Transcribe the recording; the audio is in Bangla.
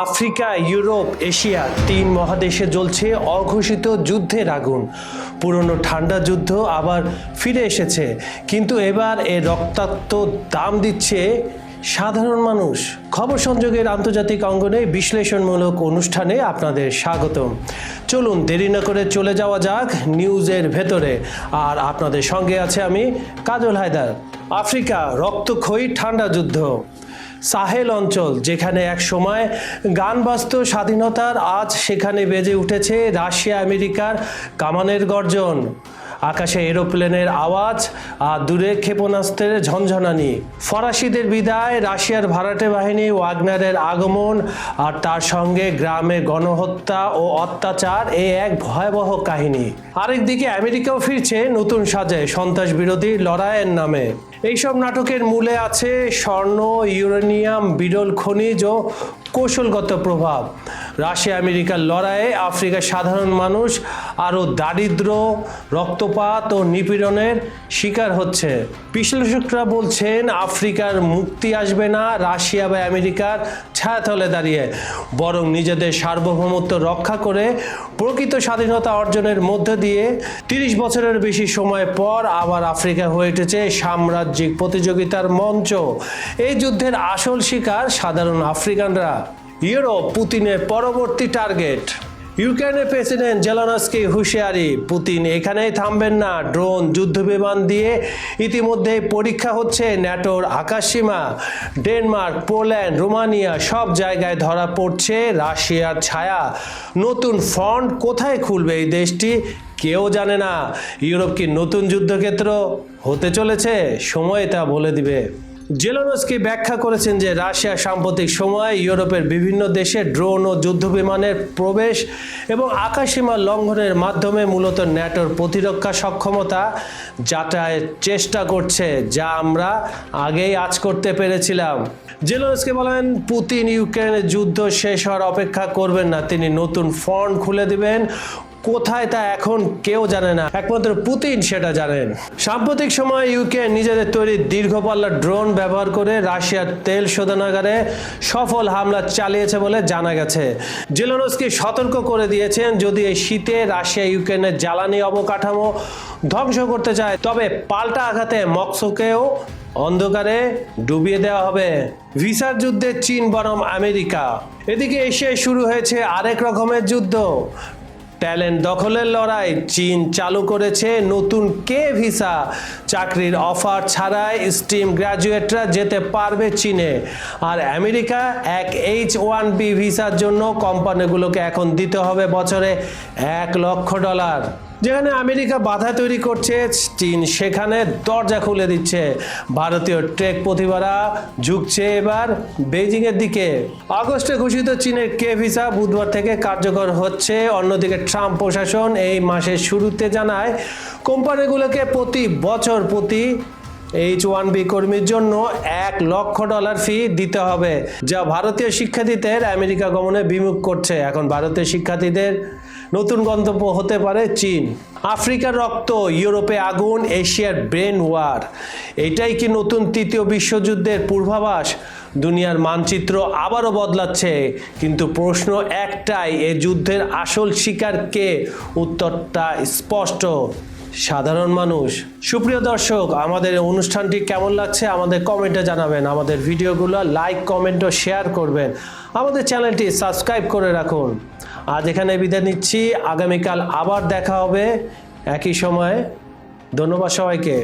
আফ্রিকা, ইউরোপ, এশিয়া তিন মহাদেশে জ্বলছে অঘোষিত যুদ্ধের আগুন। পুরনো ঠান্ডা যুদ্ধ আবার ফিরে এসেছে, কিন্তু এবার এ রক্তাক্ত দাম দিচ্ছে সাধারণ মানুষ। খবর সংযোগের আন্তর্জাতিক অঙ্গনে বিশ্লেষণমূলক অনুষ্ঠানে আপনাদের স্বাগতম। চলুন দেরি না করে চলে যাওয়া যাক নিউজের ভেতরে। আর আপনাদের সঙ্গে আছে আমি কাজল হায়দার। আফ্রিকা রক্তক্ষয়ী ঠান্ডা যুদ্ধ। সাহেল অঞ্চল, যেখানে এক সময় গান বাজত স্বাধীনতার, আজ সেখানে বেজে উঠেছে রাশিয়া, আমেরিকার কামানের গর্জন। আকাশে এরোপ্লেনের আওয়াজ আর দূরে ক্ষেপণাস্ত্রের ঝনঝনানি। ফরাসিদের বিদায়, রাশিয়ার ভাড়াটে বাহিনী ওয়াগনারের আগমন আর তার সঙ্গে গ্রামে গণহত্যা ও অত্যাচার এই এক ভয়াবহ কাহিনী। আরেকদিকে আমেরিকাও ফিরছে নতুন সাজে সন্ত্রাস বিরোধী লড়াইয়ের নামে। এইসব নাটকের মূলে আছে স্বর্ণ, ইউরেনিয়াম, বিরল খনিজ ও কৌশলগত প্রভাব। রাশিয়া, আমেরিকার লড়াইয়ে আফ্রিকার সাধারণ মানুষ আরও দারিদ্র, রক্তপাত ও নিপীড়নের শিকার হচ্ছে। বিশ্লেষকরা বলছেন, আফ্রিকার মুক্তি আসবে না, রাশিয়া বা আমেরিকার ছায়াতলে দাঁড়িয়ে। বরং নিজেদের সার্বভৌমত্ব রক্ষা করে প্রকৃত স্বাধীনতা অর্জনের মধ্য দিয়ে তিরিশ বছরের বেশি সময় পর আবার আফ্রিকা হয়ে উঠেছে সাম্রাজ্যিক প্রতিযোগিতার মঞ্চ। এই যুদ্ধের আসল শিকার সাধারণ আফ্রিকানরা। ইউরোপ পুতিনের পরবর্তী টার্গেট। ইউক্রেনের প্রেসিডেন্ট জেলানস্কি হুঁশিয়ারি, পুতিন এখানেই থামবেন না। ড্রোন যুদ্ধবিমান দিয়ে ইতিমধ্যেই পরীক্ষা হচ্ছে ন্যাটোর আকাশসীমা। ডেনমার্ক, পোল্যান্ড, রোমানিয়া সব জায়গায় ধরা পড়ছে রাশিয়ার ছায়া। নতুন ফ্রন্ট কোথায় খুলবে এই দেশটি কেউ জানে না। ইউরোপ কি নতুন যুদ্ধক্ষেত্র হতে চলেছে? সময় তা বলে দিবে। জেলানস্কি ব্যাখ্যা করেছেন যে রাশিয়া সাম্প্রতিক সময়ে ইউরোপের বিভিন্ন দেশে ড্রোন ও যুদ্ধবিমানের প্রবেশ এবং আকাশসীমা লঙ্ঘনের মাধ্যমে মূলত ন্যাটোর প্রতিরক্ষা সক্ষমতা যাতায়াতের চেষ্টা করছে, যা আমরা আগেই আজ করতে পেরেছিলাম। জেলনস্কি বলেন, পুতিন ইউক্রেনের যুদ্ধ শেষ হওয়ার অপেক্ষা করবেন না, তিনি নতুন ফন্ড খুলে দিবেন। কোথায় তা এখন কেউ জানে না। একমাত্র পুতিন সেটা জানেন। সাম্প্রতিক সময়ে ইউক্রেন নিজেদের তৈরি দীর্ঘ পাল্লার ড্রোন ব্যবহার করে রাশিয়ার তেল শোধনাগারে সফল হামলা চালিয়েছে বলে জানা গেছে। জেলোনস্কি সতর্ক করে দিয়েছেন, যদি এই শীতে রাশিয়া ইউক্রেনের জ্বালানি অবকাঠামো ধ্বংস করতে চায়, তবে পাল্টা আঘাতে মক্সোকেও অন্ধকারে ডুবিয়ে দেওয়া হবে। ভিসার যুদ্ধে চীন বনাম আমেরিকা। এদিকে এশিয়ায় শুরু হয়েছে আরেক রকমের যুদ্ধ। ট্যালেন্ট দখলের লড়াই। চীন চালু করেছে নতুন কে ভিসা। চাকরির অফার ছাড়াই স্টিম গ্র্যাজুয়েটরা যেতে পারবে চীনে। আর আমেরিকা এক এইচ ওয়ান বি ভিসার জন্য কোম্পানিগুলোকে এখন দিতে হবে বছরে এক লক্ষ ডলার। যেখানে আমেরিকা বাধা তৈরি করছে, চীন সেখানে দরজা খুলে দিচ্ছে। ভারতীয় ট্রেক প্রতিভারা ঝুঁকছে এবার বেজিং এর দিকে। আগস্টে ঘোষিত চীনের কে ভিসা বুধবার থেকে কার্যকর হচ্ছে। অন্যদিকে ট্রাম্প প্রশাসন এই মাসের শুরুতে জানায়, কোম্পানিগুলোকে প্রতি বছর প্রতি এইচ ওয়ান বি কর্মীর জন্য এক লক্ষ ডলার ফি দিতে হবে, যা ভারতীয় শিক্ষার্থীদের আমেরিকা গমনে বিমুখ করছে। এখন ভারতীয় শিক্ষার্থীদের নতুন গন্তব্য হতে পারে চীন। আফ্রিকার রক্ত, ইউরোপে আগুন, এশিয়ার ব্রেন ওয়ার। এটাই কি নতুন তৃতীয় বিশ্বযুদ্ধের পূর্বাভাস? দুনিয়ার মানচিত্র আবারও বদলাচ্ছে, কিন্তু প্রশ্ন একটাই, এ যুদ্ধের আসল শিকার কে? উত্তরটা স্পষ্ট, সাধারণ মানুষ। সুপ্রিয় দর্শক, আমাদের অনুষ্ঠানটি কেমন লাগছে আমাদের কমেন্টে জানাবেন। আমাদের ভিডিওগুলো লাইক, কমেন্ট ও শেয়ার করবেন। আমাদের চ্যানেলটি সাবস্ক্রাইব করে রাখুন। আজ এখানে বিদায় নিচ্ছি। আগামীকাল আবার দেখা হবে। একই সময়ে। ধন্যবাদ সবাইকে।